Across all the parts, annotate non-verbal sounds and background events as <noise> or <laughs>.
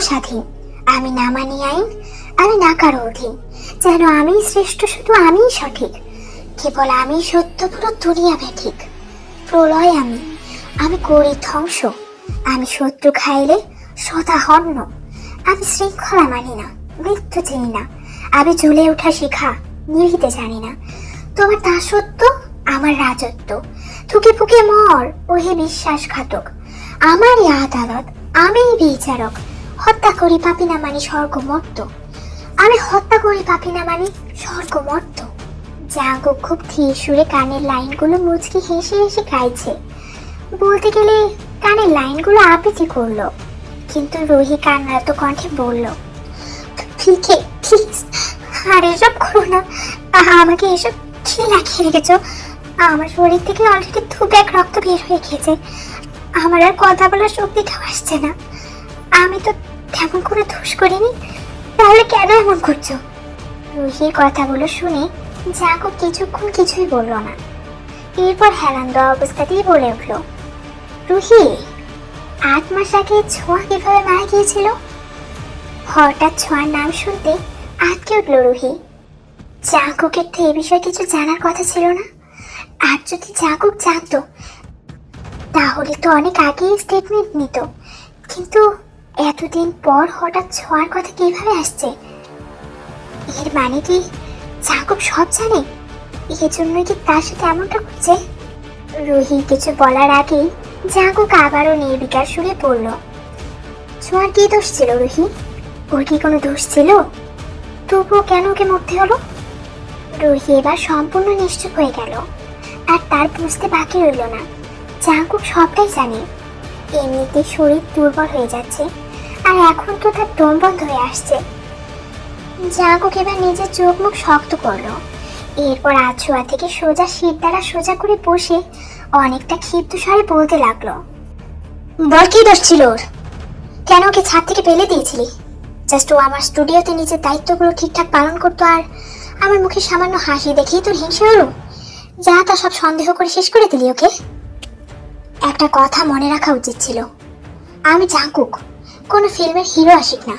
স্বাধীন আমি না মানি আইন, আমি না কারও অধীন। যেন আমি শ্রেষ্ঠ, শুধু আমিই সঠিক। কেবল আমি সত্য পুরো দুনিয়া ঠিক। প্রলয় আমি আমি করি ধ্বংস। আমি শত্রু খাইলে সদা হন্য। আমি শৃঙ্খলা মানি না, মৃত্যু চিনি না। আমি জ্বলে ওঠা শিখা নিভিতে জানি না। তোমার দাসত্ব আমার রাজত্ব। থুকে ফুকে মর, ওহে বিশ্বাসঘাতক। আমারই আদালত, আমিই বিচারক। হত্যা করি পাপি না মানি স্বর্গমর্ত আমি হত্যা করি পাপি না মানি স্বর্গমর্ত জাগো খুব ধীর সুরে কানের লাইনগুলো মুচকি হেসে হেসে গাইছে। বলতে গেলে কানের লাইনগুলো আবৃত্তি করল। কিন্তু রুহি কান্নারত কণ্ঠে বলল, ফিকে প্লিজ আর এসব করো না। আমাকে এসব কি লাগিয়ে রেখেছো। আমার শরীর থেকে অলরেডি দু ব্যাগ রক্ত বের হয়ে গেছে। আমার আর কথা বলার শক্তিটাও আসছে না। আমি তো তেমন করে ধুস করিনি। তাহলে কেন এমন করছ? রুহির কথাগুলো শুনে জাগো কিছুক্ষণ কিছুই বলল না। এরপর হেলান দেওয়া অবস্থাতেই বলে উঠল, রুহি, আট মাস আগে ছোঁয়া কীভাবে মারা গিয়েছিল? হঠাৎ ছোঁয়ার নাম শুনতে আটকে উঠল রুহি। জাগুকের তো এ বিষয়ে কিছু জানার কথা ছিল না। আর যদি জাগুক জানতো, তাহলে তো অনেক আগেই স্টেটমেন্ট নিত। কিন্তু এতদিন পর হঠাৎ ছোঁয়ার কথা কীভাবে আসছে? এর মানে কি জাগুক সব জানে? এর জন্য কি তার সাথে এমনটা করছে রুহি কিছু বলার আগেই জাগুক আবারও নির্বিকার সুরে পড়ল ছোঁয়ার কি দোষ ছিল রুহি ওর কি কোনো দোষ ছিল? তবুও কেন ওকে মরতে হলো? রুহি এবার সম্পূর্ণ নিশ্চুপ হয়ে গেল, আর তার বুঝতে বাকি রইল না। জাঙ্কুক সবটাই জানে। এমনিতে শরীর দুর্বল হয়ে যাচ্ছে আর এখন তো তার দম বন্ধ হয়ে আসছে। জাঙ্কুক এবার নিজের চোখ মুখ শক্ত করল। এরপর আছোয়া থেকে সোজা শীত দ্বারা সোজা করে বসে অনেকটা ক্ষিপ্ত স্বরে বলতে লাগল, বল কি দোষ ছিল ওর? কেন ওকে ছাদ থেকে ফেলে দিয়েছিলি? জাস্ট ও আমার স্টুডিওতে নিজের দায়িত্বগুলো ঠিকঠাক পালন করতো আর আমার মুখে সামান্য হাসি দেখেই তোর হিংসে হলো। যা তা সব সন্দেহ করে শেষ করে দিলি ওকে? একটা কথা মনে রাখা উচিত ছিল। আমি জাঙ্কুক কোনো ফিল্মের হিরো আসিক না।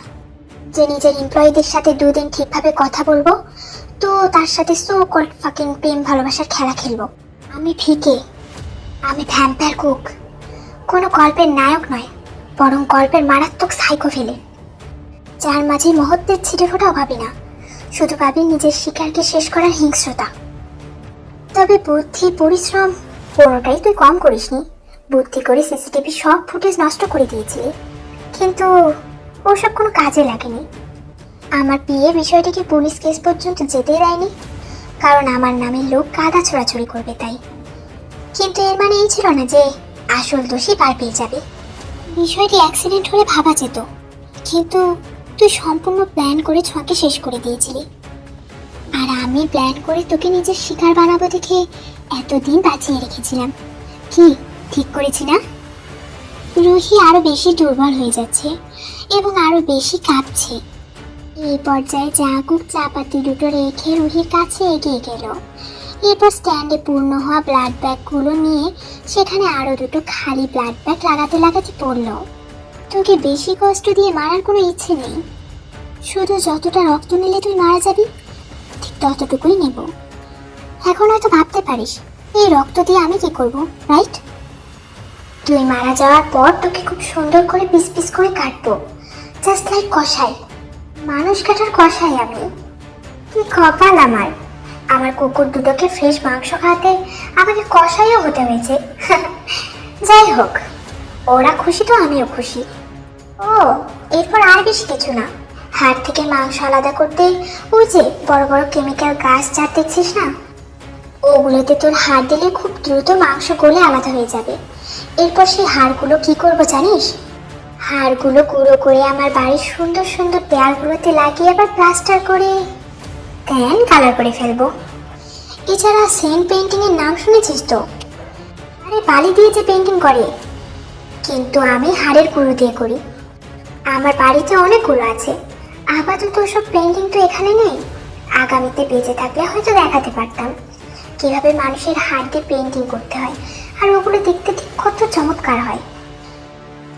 যে নিজের এমপ্লয়ীদের সাথে দুদিন ঠিকভাবে কথা বলব, তো তার সাথে সো কল ফাকিং প্রেম ভালোবাসার খেলা খেলব। আমি ফিকে আমি ভ্যাম্পায়ার কুক কোনো গল্পের নায়ক নয়, বরং গল্পের মারাত্মক সাইকো ফেলে যার মাঝে মহত্বের ছিটে ফোটাও ভাবি না, শুধু ভাবি নিজের শিকারকে শেষ করার হিংস্রতা। তবে বুদ্ধি, পরিশ্রম, পুরোটাই তুই কম করিসনি। বুদ্ধি করে সিসিটিভি সব ফুটেজ নষ্ট করে দিয়েছিলি। কিন্তু ওসব কোনো কাজে লাগেনি। আমার বিয়ে বিষয়টিকে পুলিশ কেস পর্যন্ত যেতে দেয়নি, কারণ আমার নামে লোক কাদা ছোড়াছড়ি করবে তাই। কিন্তু এর মানে এই ছিল না যে আসল দোষী পার পেয়ে যাবে। বিষয়টি অ্যাক্সিডেন্ট হলে ভাবা যেত, কিন্তু তুই সম্পূর্ণ প্ল্যান করে ছোঁয়াকে শেষ করে দিয়েছিলি। আর আমি প্ল্যান করে তোকে নিজের শিকার বানাবো দেখে এতদিন বাঁচিয়ে রেখেছিলাম। কি, ঠিক করেছি না? রুহি আরও বেশি দুর্বল হয়ে যাচ্ছে এবং আরও বেশি কাঁপছে। এই পর্যায়ে জাগুক চাপাতি দুটো রেখে রুহির কাছে এগিয়ে গেল। এরপর স্ট্যান্ডে পূর্ণ হওয়া ব্লাড ব্যাগগুলো নিয়ে সেখানে আরও দুটো খালি ব্লাড ব্যাগ লাগাতে লাগাতে পড়ল। তোকে বেশি কষ্ট দিয়ে মারার কোনো ইচ্ছে নেই। শুধু যতটা রক্ত নিলে তুই মারা যাবি, ঠিক ততটুকুই নেব। এখন হয়তো ভাবতে পারিস, এই রক্ত দিয়ে আমি কি করব রাইট তুই মারা যাওয়ার পর তোকে খুব সুন্দর করে পিস পিস করে কাটবো। জাস্ট লাইক কষাই মানুষ কাটার কষাই আমি। কি কপাল আমার। আমার কুকুর দুটোকে ফ্রেশ মাংস খাওয়াতে আমাকে কষাইও হতে হয়েছে। <laughs> যাই হোক, ওরা খুশি তো আমিও খুশি। ও, এরপর আর বেশি কিছু না। হাড় থেকে মাংস আলাদা করতে, ওই যে বড় বড় কেমিক্যাল গাছ যা দেখছিস না? ওগুলোতে তোর হাড় দিলে খুব দ্রুত মাংস গলে আলাদা হয়ে যাবে। এরপর সেই হাড়গুলো কি করব জানিস? হাড়গুলো গুঁড়ো করে আমার বাড়ির সুন্দর সুন্দর দেয়ালগুলোতে লাগিয়ে আবার প্লাস্টার করে দেন কালার করে ফেলব। এছাড়া সেন্ট পেন্টিংয়ের নাম শুনেছিস তো? আরে বালি দিয়ে যে পেন্টিং করে। কিন্তু আমি হাড়ের গুঁড়ো দিয়ে করি। আমার বাড়িতে অনেকগুলো আছে। আপাতত ওসব পেন্টিং তো এখানে নেই। আগামীতে বেঁচে থাকলে হয়তো দেখাতে পারতাম। কীভাবে মানুষের হাড় দিয়ে পেন্টিং করতে হয় আর ওগুলো দেখতে ঠিক কত চমৎকার হয়।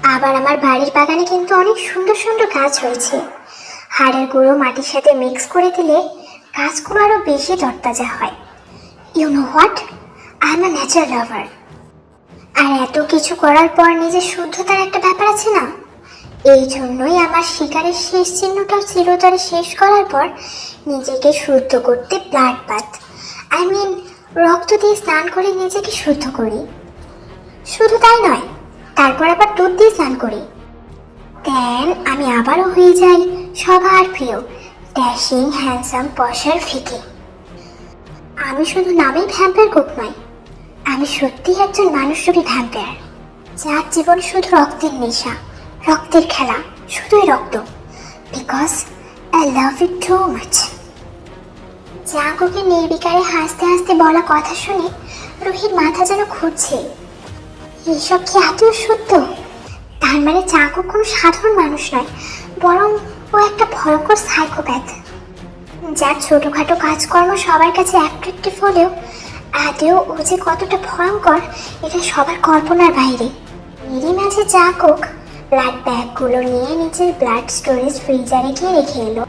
আবার আমার বাড়ির বাগানে কিন্তু অনেক সুন্দর সুন্দর গাছ হয়েছে হাড়ের গুঁড়ো মাটির সাথে মিক্স করে দিলে গাছগুলো আরও বেশি তরতাজা হয়। You know what I am a natural lover আর এত কিছু করার পর নিজের শুদ্ধতার একটা ব্যাপার আছে না? এই জন্যই আমার শিকারের শেষ চিহ্নটা চিরতরে শেষ করার পর নিজেকে শুদ্ধ করতে ব্লাড বাথ আই মিন রক্ত দিয়ে স্নান করে নিজেকে শুদ্ধ করি। শুধু তাই নয়, তারপর আবার দুধ দিয়ে স্নান করি। দেন আমি আবারও হয়ে যাই সবার প্রিয়, ড্যাশিং, হ্যান্ডসাম, পশার ফিকে। আমি শুধু নামেই ভ্যাম্পায়ার কুক নয় আমি সত্যিই একজন মানুষরূপী ভ্যাম্পায়ার। যার জীবন শুধু রক্তের নেশা, রক্তের খেলা, শুধুই রক্ত। Because I love it too much. জাঙ্কুকে নির্বিকারে হাসতে হাসতে বলা কথা শুনে রুহির মাথা যেন ঘুরছে। এইসব কি এত সত্য? তার মানে চাকু কোনো সাধারণ মানুষ নয়, বরং ও একটা ভয়ঙ্কর সাইকোপ্যাথ যার ছোটোখাটো কাজকর্ম সবার কাছে অ্যাট্রাকটিভ হলেও আদেও ও যে কতটা ভয়ঙ্কর, এটা সবার কল্পনার বাইরে। এরই মাঝে চাকুক ব্লাড ব্যাগগুলো নিয়ে নিজের ব্লাড স্টোরেজ ফ্রিজারে গিয়ে রেখে এলো।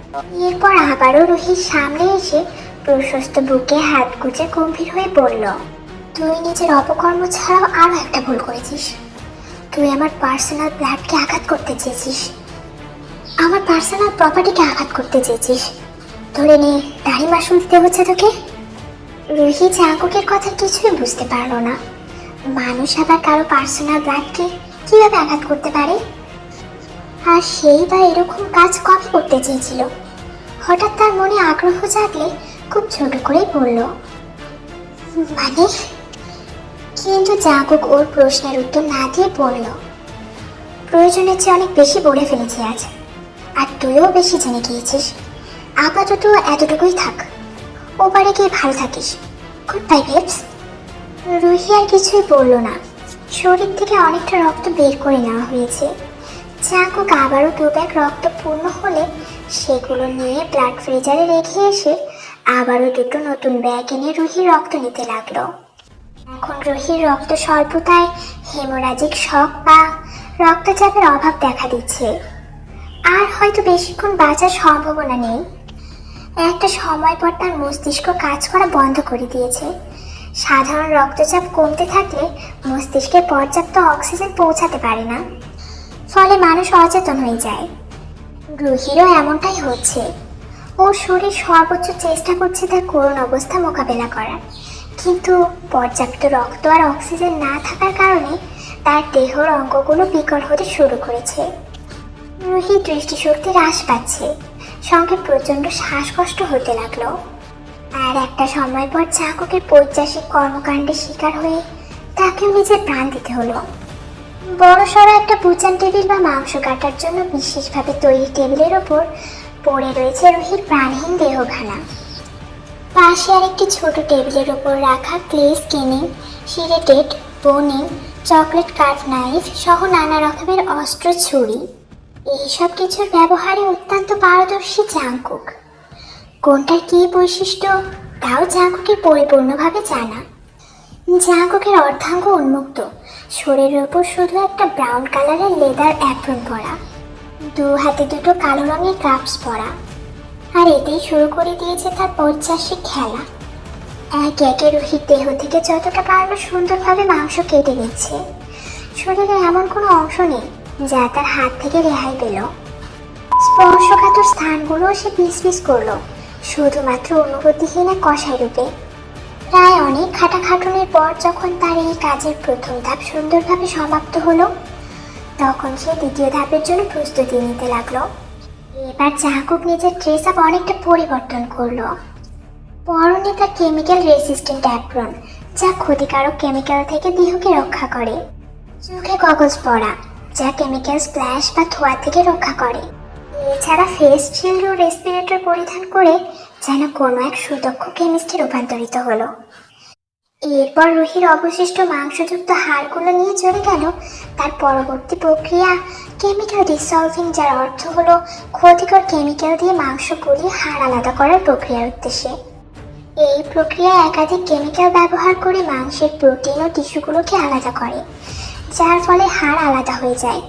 এরপর আবারও রুহির সামনে এসে প্রশস্ত বুকে হাত গুজে গম্ভীর হয়ে পড়ল তুই নিজের অপকর্ম ছাড়াও আরও একটা ভুল করেছিস। তুই আমার পার্সোনাল ব্লাডকে আঘাত করতে চেয়েছিস। আমার পার্সোনাল প্রপার্টিকে আঘাত করতে চেয়েছিস। ধরে নে, দাড়ি মাসুল দিতে হচ্ছে তোকে? রুহি চাঙ্কুকের কথা কিছুই বুঝতে পারল না। মানুষ আবার কারও পার্সোনাল ব্লাডকে কীভাবে আঘাত করতে পারে? আর সেই বা এরকম কাজ কবে করতে চেয়েছিল? হঠাৎ তার মনে আগ্রহ জাগলে খুব ছোট করেই বলল মানে? কিন্তু জাগুক ওর প্রশ্নের উত্তর না দিয়ে বলল, প্রয়োজনের চেয়ে অনেক বেশি বলে ফেলেছি আজ, আর তুইও বেশি জেনে গিয়েছিস। আপাতত এতটুকুই থাক। ওপারে গিয়ে ভালো থাকিস। গুড বাই বেবস রুহি আর কিছুই বলল না। শরীর থেকে অনেকটা রক্ত বের করে নেওয়া হয়েছে। চাকুক আবারও দু ব্যাগ রক্ত পূর্ণ হলে সেগুলো নিয়ে ব্লাড ফ্রিজারে রেখে এসে আবারও দুটো নতুন ব্যাগ এনে রুহির রক্ত নিতে লাগল। এখন রুহির রক্ত স্বল্পতায় হেমোরাজিক শক বা রক্তচাপের অভাব দেখা দিচ্ছে। আর হয়তো বেশিক্ষণ বাঁচার সম্ভাবনা নেই। একটা সময় পর তার মস্তিষ্ক কাজ করা বন্ধ করে দিয়েছে। সাধারণ রক্তচাপ কমতে থাকলে মস্তিষ্কে পর্যাপ্ত অক্সিজেন পৌঁছাতে পারে না। ফলে মানুষ অচেতন হয়ে যায়। রুহিরও এমনটাই হচ্ছে। ও শরীর সর্বোচ্চ চেষ্টা করছে তার করুণ অবস্থা মোকাবেলা করার। কিন্তু পর্যাপ্ত রক্ত আর অক্সিজেন না থাকার কারণে তার দেহর অঙ্গগুলো বিকল হতে শুরু করেছে। রুহি দৃষ্টিশক্তি হ্রাস পাচ্ছে। সঙ্গে প্রচণ্ড শ্বাসকষ্ট হতে লাগল। আর একটা সময় পর চাকুকের পৈচাসিক কর্মকাণ্ডের শিকার হয়ে তাকেও নিজের প্রাণ দিতে হলো। বড় সড়ো একটা বুচান টেবিল বা মাংস কাটার জন্য বিশেষভাবে তৈরি টেবিলের ওপর পড়ে রয়েছে রুহির প্রাণহীন দেহখানা। পাশে আরেকটি ছোট টেবিলের ওপর রাখা clay skinning, serrated, boning, chocolate cut knife সহ নানা রকমের অস্ত্র ছুরি। এইসব কিছুর ব্যবহারে অত্যন্ত পারদর্শী জাংকুক কোনটার কী বৈশিষ্ট্য? তাও জাংকুকের পরিপূর্ণভাবে জানা। জাংকুকের অর্ধাঙ্গ উন্মুক্ত। শরীরের ওপর শুধু একটা ব্রাউন কালারের লেদার অ্যাপ্রন পরা। দু হাতে দুটো কালো রঙের গ্রাফস পরা। আর এতেই শুরু করে দিয়েছে তার পঞ্চাশে খেলা। এক একে রুহির দেহ থেকে যতটা পারল সুন্দরভাবে মাংস কেটে নিচ্ছে। শরীরে এমন কোনো অংশ নেই যা তার হাত থেকে রেহাই পেল। স্পর্শকাতর স্থানগুলো সে পিস পিস করল। শুধুমাত্র অনুভূতিহীন এক কষাই রূপে। প্রায় অনেক খাটাখাটুনির পর যখন তার এই কাজের প্রথম ধাপ সুন্দরভাবে সমাপ্ত হলো, তখন সে দ্বিতীয় ধাপের জন্য প্রস্তুতি নিতে লাগল। এবার জাকুব নিজের ড্রেস আপ অনেকটা পরিবর্তন করল। পরনে তার কেমিক্যাল রেসিস্ট্যান্ট অ্যাপ্রন যা ক্ষতিকারক কেমিক্যাল থেকে দেহকে রক্ষা করে। চোখে গগলস পরা, যা কেমিক্যাল স্প্ল্যাশ বা ধোয়া থেকে রক্ষা করে। এছাড়া ফেস শিল্ড ও রেসপিরেটর পরিধান করে যেন কোনো এক সুদক্ষ কেমিস্টে রূপান্তরিত হলো। এরপর রুহির অবশিষ্ট মাংসযুক্ত হাড়গুলো নিয়ে চলে গেল। তার পরবর্তী প্রক্রিয়া কেমিক্যাল ডিসলভিং যার অর্থ হলো ক্ষতিকর কেমিক্যাল দিয়ে মাংস গলিয়ে হাড় আলাদা করার প্রক্রিয়ার উদ্দেশ্যে। এই প্রক্রিয়ায় একাধিক কেমিক্যাল ব্যবহার করে মাংসের প্রোটিন ও টিস্যুগুলোকে আলাদা করে, যার ফলে হাড় আলাদা হয়ে যায়।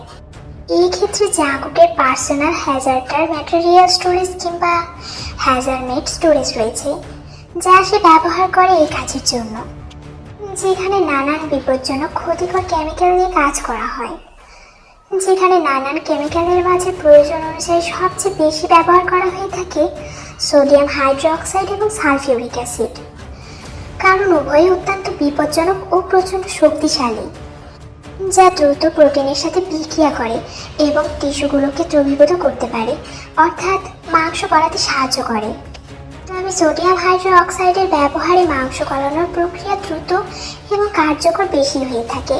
এই ক্ষেত্রে জাগুকের পার্সোনাল হ্যাজার্টার ম্যাটেরিয়াল স্টোরেজ কিংবা হ্যাজারমেড স্টোরেজ রয়েছে, যা সে ব্যবহার করে এই কাজের জন্য। যেখানে নানান বিপজ্জনক, ক্ষতিকর কেমিক্যাল নিয়ে কাজ করা হয়। যেখানে নানান কেমিক্যালের মাঝে প্রয়োজন অনুযায়ী সবচেয়ে বেশি ব্যবহার করা হয়ে থাকে সোডিয়াম হাইড্রোক্সাইড এবং সালফিউরিক অ্যাসিড। কারণ উভয়ই অত্যন্ত বিপজ্জনক ও প্রচণ্ড শক্তিশালী। যা দ্রুত প্রোটিনের সাথে বিক্রিয়া করে এবং টিস্যুগুলোকে দ্রবীভূত করতে পারে, অর্থাৎ মাংস গলাতে সাহায্য করে। তবে সোডিয়াম হাইড্রো অক্সাইডের ব্যবহারে মাংস গলানোর প্রক্রিয়া দ্রুত এবং কার্যকর বেশি হয়ে থাকে।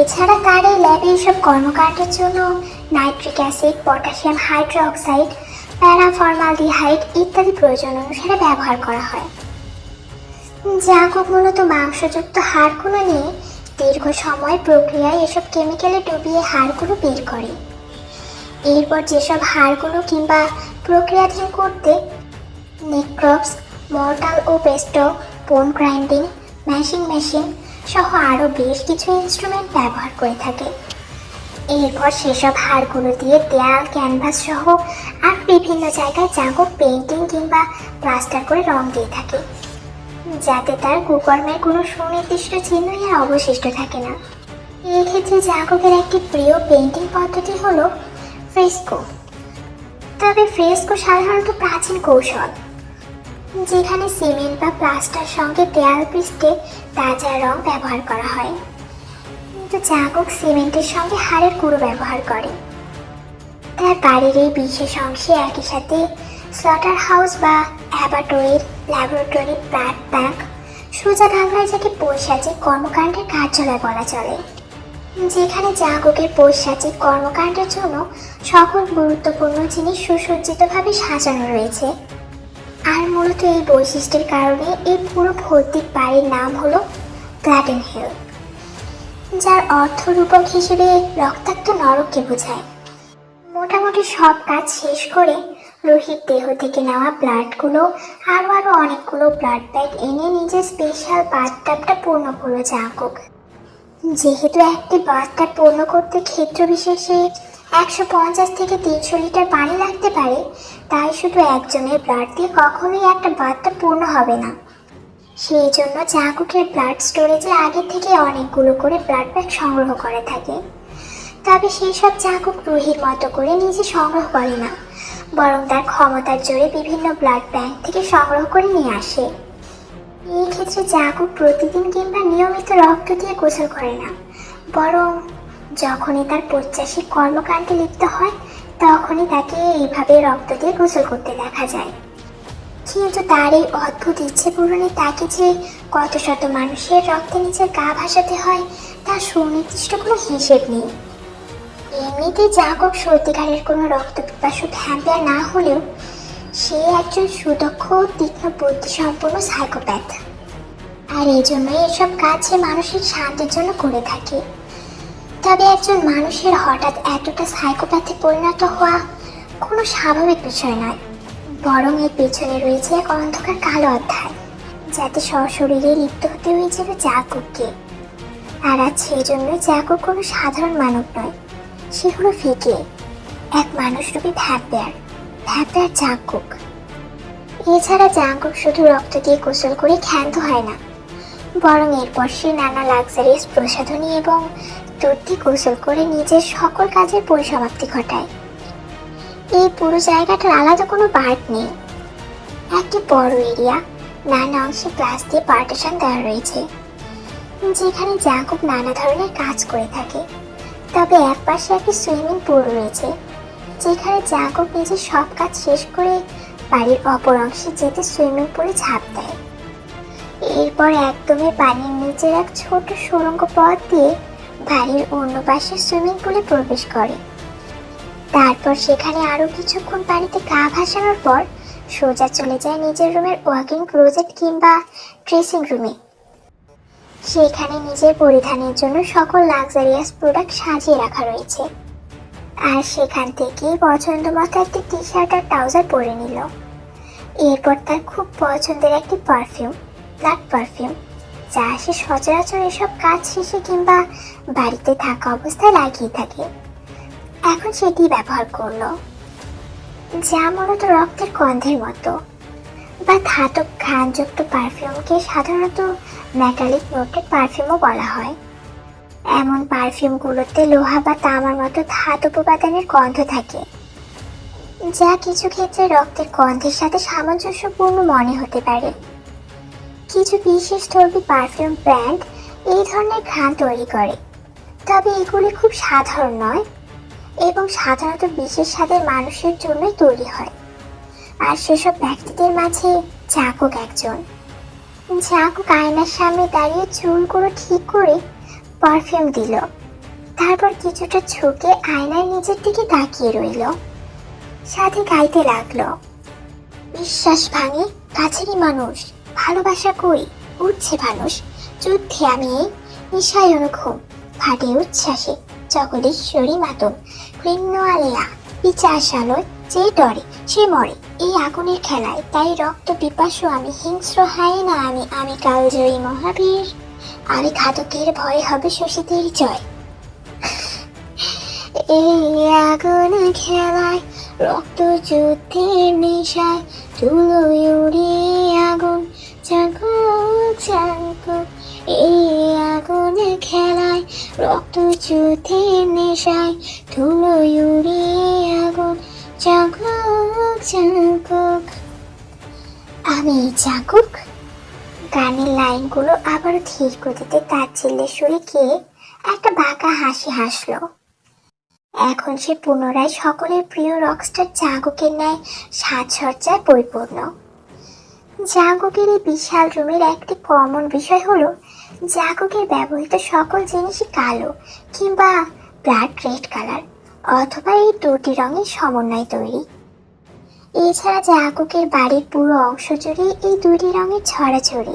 এছাড়া তার এই ল্যাবে এইসব কর্মকাণ্ডের জন্য nitric acid potassium hydroxide paraformaldehyde ইত্যাদি প্রয়োজন অনুসারে ব্যবহার করা হয়। জাগক মূলত মাংসযুক্ত হাড়গুলো নিয়ে দীর্ঘ সময় প্রক্রিয়ায় এসব কেমিক্যালে ডুবিয়ে হাড়গুলো বের করে। এরপর যেসব হাড়গুলো কিংবা প্রক্রিয়াধীন করতে নেক্রপস মর্টাল ও pestle bone grinding mashing machine সহ আরও বেশ কিছু ইনস্ট্রুমেন্ট ব্যবহার করে থাকে। এরপর সেসব হাড়গুলো দিয়ে দেয়াল ক্যানভাস সহ আর বিভিন্ন জায়গায় জাগক পেন্টিং কিংবা প্লাস্টার করে রং দিয়ে থাকে। যাতে তার কুকর্মের কোনো সুনির্দিষ্ট চিহ্নই আর অবশিষ্ট থাকে না। এই ক্ষেত্রে জাগকের একটি প্রিয় পেন্টিং পদ্ধতি হলো ফ্রেস্কো তবে ফ্রেস্কো সাধারণত প্রাচীন কৌশল। যেখানে সিমেন্ট বা প্লাস্টার সঙ্গে দেয়াল পৃষ্ঠে তাজা রং ব্যবহার করা হয়। কিন্তু জাগক সিমেন্টের সঙ্গে হাড়ের গুঁড়ো ব্যবহার করে। তার বাড়ির এই বিশেষ অংশে একই সাথে স্লটার হাউস বা অ্যাবাটোয়ের ল্যাবরেটরি ব্লাড ব্যাংক সোজা বাংলায় যাকে পৈশাচিক কর্মকাণ্ডের কার্যালয় বলা চলে। যেখানে জাগকের পৈশাচিক কর্মকাণ্ডের জন্য সকল গুরুত্বপূর্ণ জিনিস সুসজ্জিতভাবে সাজানো রয়েছে। আর মূলত এই বৈশিষ্ট্যের কারণে এই পুরো ভৌতিক বাড়ির নাম হলো গ্লাডেন হিল যার অর্থ রূপক হিসেবে রক্তাক্ত নরককে বোঝায়। মোটামুটি সব কাজ শেষ করে রোহিত দেহ থেকে নেওয়া ব্লাডগুলো আরও আরও অনেকগুলো ব্লাড ব্যাগ এনে নিজের স্পেশাল বাথটাবটা পূর্ণ করল জাঁকুক যেহেতু একটি বাথটাব পূর্ণ করতে ক্ষেত্র বিশেষে একশো পঞ্চাশ থেকে তিনশো লিটার পানি লাগতে পারে, তাই শুধু একজনের ব্লাড দিয়ে কখনোই একটা বাথটাব পূর্ণ হবে না। সেই জন্য চাকুকের ব্লাড স্টোরেজে আগে থেকে অনেকগুলো করে ব্লাড ব্যাগ সংগ্রহ করে থাকে। তবে সেই সব চাকুক রুহির মতো করে নিজে সংগ্রহ করে না। বরং তার ক্ষমতার জোরে বিভিন্ন ব্লাড ব্যাংক থেকে সংগ্রহ করে নিয়ে আসে। এই ক্ষেত্রে চাকুক প্রতিদিন কিংবা নিয়মিত রক্ত দিয়ে গোসল করে না। বরং যখনই তার পৈচাসিক কর্মকাণ্ডে লিপ্ত হয়, তখনই তাকে এইভাবে রক্ত দিয়ে গোসল করতে দেখা যায়। কিন্তু তার এই অদ্ভুত ইচ্ছে পূরণে তাকে যে কত শত মানুষের রক্তে নিজের গা ভাসাতে হয়, তার সুনির্দিষ্ট কোনো হিসেব নেই। এমনিতে জাগক সত্যিকারের কোনো রক্ত পিপাসু ভ্যাম্পিয়ার না হলেও সে একজন সুদক্ষ, তীক্ষ্ণ, বুদ্ধিসম্পন্ন সাইকোপ্যাথ আর এই জন্যই এসব কাজ সে মানসিক শান্তির জন্য করে থাকে। তবে একজন মানুষের হঠাৎ এতটা সাইকোপ্যাথে পরিণত হওয়া কোনো স্বাভাবিক বিষয় নয়। বরং এর পেছনে রয়েছে এক অন্ধকার কালো অধ্যায়, যাতে সশরীরে লিপ্ত হতে হয়েছিল জাগককে। আর আজ সেই জন্য জাগক কোনো সাধারণ মানব নয়। সে হলো ফিকে এক মানুষরূপী ভ্যাম্পায়ার ভ্যাম্পায়ার জাঙ্কুক। এছাড়া জাঙ্কুক শুধু রক্ত দিয়ে গোসল করে ক্ষান্ত হয় না, বরং এরপর সে নানা লাক্সারিয়াস প্রসাধনী এবং দুধ দিয়ে গোসল করে নিজের সকল কাজের পরিসমাপ্তি ঘটায়। এই পুরো জায়গাটার আলাদা কোনো পার্ট নেই। একটি বড় এরিয়া নানা অংশে গ্লাস দিয়ে পার্টিশন দেওয়া রয়েছে, যেখানে জাঙ্কুক নানা ধরনের কাজ করে থাকে। তবে এক পাশে একটি সুইমিং পুল রয়েছে, যেখানে জাগক নিজের সব কাজ শেষ করে বাড়ির অপর অংশে যেতে সুইমিং পুলে ঝাঁপ দেয়। এরপর একদমই পানির নিচের এক ছোট সুড়ঙ্গ পথ দিয়ে বাড়ির অন্য পাশে সুইমিং পুলে প্রবেশ করে। তারপর সেখানে আরও কিছুক্ষণ পানিতে গা ভাসানোর পর সোজা চলে যায় নিজের রুমের ওয়াকিং ক্লোজেট কিংবা ড্রেসিং রুমে সেখানে নিজের পরিধানের জন্য সকল লাক্সারিয়াস প্রোডাক্ট সাজিয়ে রাখা রয়েছে। আর সেখান থেকেই পছন্দ মতো একটি টি শার্ট আর ট্রাউজার পরে নিল। এরপর তার খুব পছন্দের একটি পারফিউম ব্ল্যাক পারফিউম যা সে সচরাচর এসব কাজ শেষে কিংবা বাড়িতে থাকা অবস্থায় লাগিয়ে থাকে। এখন সেটি ব্যবহার করল। যা মূলত রক্তের গন্ধের মতো। বা ধাতব ঘ্রাণযুক্ত পারফিউমকে সাধারণত মেটালিক নোটেড পারফিউমও বলা হয়। এমন পারফিউমগুলোতে লোহা বা তামার মতো ধাতব উপাদানের গন্ধ থাকে, যা কিছু ক্ষেত্রে রক্তের গন্ধের সাথে সামঞ্জস্যপূর্ণ মনে হতে পারে। কিছু বিশেষ ধর্মী পারফিউম ব্র্যান্ড এই ধরনের ঘ্রাণ তৈরি করে, তবে এগুলি খুব সাধারণ নয় এবং সাধারণত বিশেষ স্বাদের মানুষের জন্যই তৈরি হয়। আর সেসব ব্যক্তিদের মাঝে চাকুক একজন। চাকুক আয়নার সামনে দাঁড়িয়ে চুলগুলো ঠিক করে পারফিউম দিল। তারপর কিছুটা ঝুঁকে আয়নায় নিজের দিকে তাকিয়ে রইল। সাথে গাইতে লাগল, বিশ্বাস ভাঙে, কাছেরই মানুষ, ভালোবাসা কই উঠছে মানুষ, যুদ্ধে আমি এই নিশায় অনুঘুম, ফাটে উচ্ছ্বাসে, জগদীশ্বরী মাতম কৃণ্য আলেয়া পিচাস আলোয় যে ডরে, সে মরে। এই আগুনের খেলায় তাই রক্ত পিপাসু আমি, হিংস্র হাই না আমি আমি কালজয়ী মহাবীর। আমি ঘাতকের ভয় হবে শোষিতের জয়। এই আগুন খেলায়, রক্ত যুদ্ধের নেশায় তুলো উড়ি আগুন জাগুক জাগুক এই আগুন খেলায়, রক্ত যুদ্ধের নেশায় তুলো উড়ি আগুন জাগুক জাগুক। আমি জাগুক। গানের লাইনগুলো আবার ধীর গতিতে তার চিল্লে সুরে গিয়ে একটা বাঁকা হাসি হাসলো। এখন সে পুনরায় সকলের প্রিয় রকস্টার জাগকের ন্যায় সাজসজ্জায় পরিপূর্ণ। জাগকের এই বিশাল রুমের একটি কমন বিষয় হলো, জাগকের ব্যবহৃত সকল জিনিসই কালো কিংবা ব্লাড রেড কালার অথবা এই দুটি রঙের সমন্বয় তৈরি। এছাড়া জাগকের বাড়ির পুরো অংশ জুড়ে এই দুটি রঙের ছড়াছড়ি।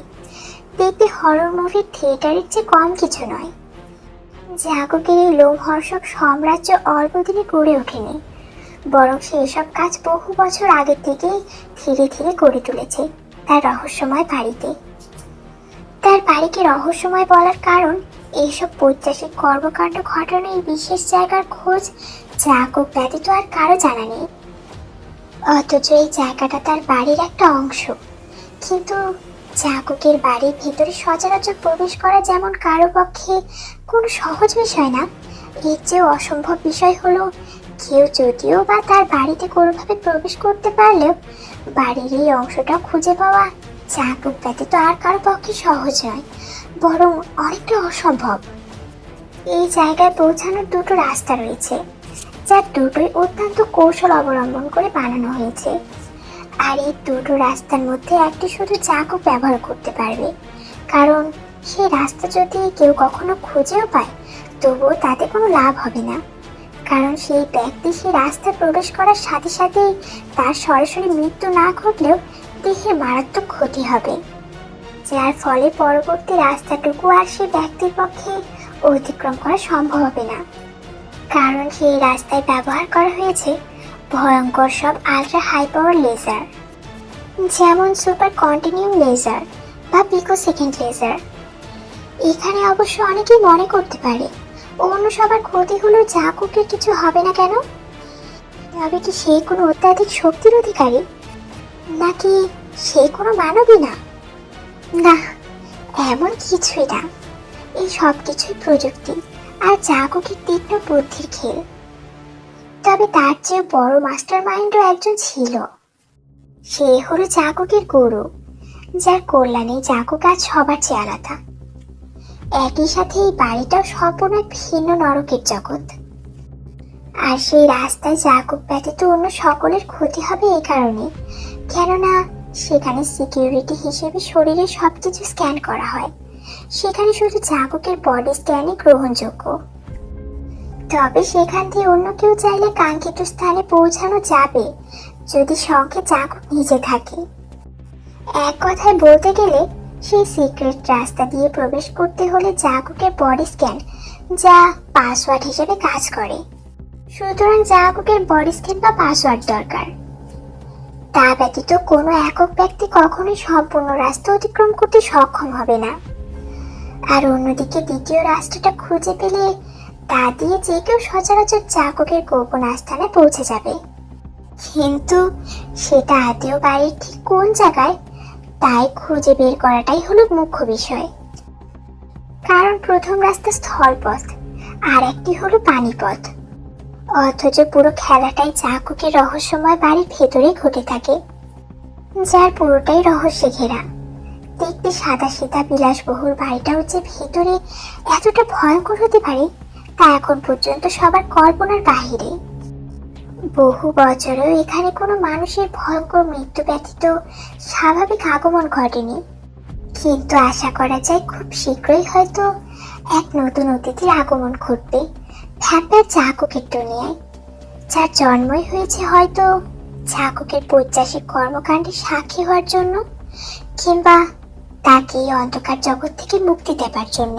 দেখতে হরর মুভির থিয়েটারের চেয়ে কম কিছু নয়। জাগকের এই লোমহর্ষক সাম্রাজ্য অল্প দিনে গড়ে ওঠেনি। বরং সে এসব কাজ বহু বছর আগের থেকেই ধীরে ধীরে গড়ে তুলেছে তার রহস্যময় বাড়িতে। তার বাড়িকে রহস্যময় বলার কারণ এইসব ঐতিহাসিক কর্মকাণ্ড ঘটানো এই বিশেষ জায়গার খোঁজ জাগক ব্যতীত আর কারও জানা নেই। অথচ এই জায়গাটা তার বাড়ির একটা অংশ। কিন্তু চাকুকের বাড়ির ভেতরে সচরাচর প্রবেশ করা যেমন কারও পক্ষে কোনো সহজ বিষয় না, এর চেয়েও অসম্ভব বিষয় হলো কেউ যদিও বা তার বাড়িতে কোনোভাবে প্রবেশ করতে পারলেও বাড়ির এই অংশটা খুঁজে পাওয়া জাগক ব্যতীত আর কারও পক্ষে সহজ নয়, বরং অনেকটা অসম্ভব। এই জায়গায় পৌঁছানোর দুটো রাস্তা রয়েছে। যার দুটোই অত্যন্ত কৌশল অবলম্বন করে বানানো হয়েছে। আর এই দুটো রাস্তার মধ্যে একটি শুধু চাকু ব্যবহার করতে পারবে। কারণ সেই রাস্তা যদি কেউ কখনো খুঁজেও পায়, তবুও তাতে কোনো লাভ হবে না। কারণ সেই ব্যক্তি সেই রাস্তায় প্রবেশ করার সাথে সাথেই তার সরাসরি মৃত্যু না ঘটলেও দেহে মারাত্মক ক্ষতি হবে। যার ফলে পরবর্তী রাস্তাটুকু আর সেই ব্যক্তির পক্ষে অতিক্রম করা সম্ভব হবে না। কারণ সেই রাস্তায় ব্যবহার করা হয়েছে ভয়ঙ্কর সব আলট্রা হাই পাওয়ার লেজার যেমন সুপার কন্টিনিউম লেজার বা পিকো সেকেন্ড লেজার এখানে অবশ্য অনেকেই মনে করতে পারে, অন্য সবার ক্ষতি হলো যা জাকুকের কিছু হবে না কেন? তবে কি সে কোনো অত্যাধিক শক্তির অধিকারী? নাকি সে কোনো মানবই না? না, এমন কিছুই না। এই সব কিছুই প্রযুক্তি। আর জাগকের তীক্ষ্ণ বুদ্ধির খেল। তবে তার চেয়ে বড় মাস্টার মাইন্ডও একজন ছিল। সে হলো জাগকের গুরু, যার কল্যাণে জাগক আজ সবার চেয়ে আলাদা। একই সাথে এই বাড়িটাও সম্পূর্ণ ভিন্ন নরকের জগৎ। আর সেই রাস্তায় জাগক ব্যতীত অন্য সকলের ক্ষতি হবে এই কারণে, কেননা সেখানে সিকিউরিটি হিসেবে শরীরের সবকিছু স্ক্যান করা হয়। সেখানে শুধু জাগকের বডি স্ক্যানই গ্রহণযোগ্য। তবে সেখান দিয়ে অন্য কেউ চাইলে কাঙ্ক্ষিত স্থানে পৌঁছানো যাবে, যদি সঙ্গে জাগক নিজে থাকে। এক কথায় বলতে গেলে, সেই সিক্রেট রাস্তা দিয়ে প্রবেশ করতে হলে জাগকের বডি স্ক্যান যা পাসওয়ার্ড হিসেবে কাজ করে। সুতরাং জাগকের বডি স্ক্যান বা পাসওয়ার্ড দরকার। তা ব্যতীত কোনো একক ব্যক্তি কখনোই সম্পূর্ণ রাস্তা অতিক্রম করতে সক্ষম হবে না। আর অন্যদিকে দ্বিতীয় রাস্তাটা খুঁজে পেলে তা দিয়ে যে কেউ সচরাচর চাককের গোপন আস্থানে পৌঁছে যাবে। কিন্তু সেটা আদেও বাড়ির ঠিক কোন জায়গায়, তাই খুঁজে বের করাটাই হলো মুখ্য বিষয়। কারণ প্রথম রাস্তা স্থলপথ, আর একটি হলো পানিপথ। অথচ পুরো খেলাটাই চাকুকের রহস্যময় বাড়ির ভেতরে ঘটে থাকে, যার পুরোটাই রহস্যে ঘেরা। দেখতে সাদা সিধা বিলাসবহুল বাড়িটাও যে ভেতরে এতটা ভয়ঙ্কর হতে পারে, তা এখন পর্যন্ত সবার কল্পনার বাহিরে। বহু বছরেও এখানে কোনো মানুষের ভয়ঙ্কর মৃত্যু ব্যতীত স্বাভাবিক আগমন ঘটেনি। কিন্তু আশা করা যায় খুব শীঘ্রই হয়তো এক নতুন অতিথির আগমন ঘটবে ভ্যাপার চাকুকের দুনিয়ায়। যার জন্মই হয়েছে হয়তো চাকুকের বৈচাসিক কর্মকাণ্ডে সাক্ষী হওয়ার জন্য, কিংবা তাকে এই অন্ধকার জগৎ থেকে মুক্তি দেবার জন্য।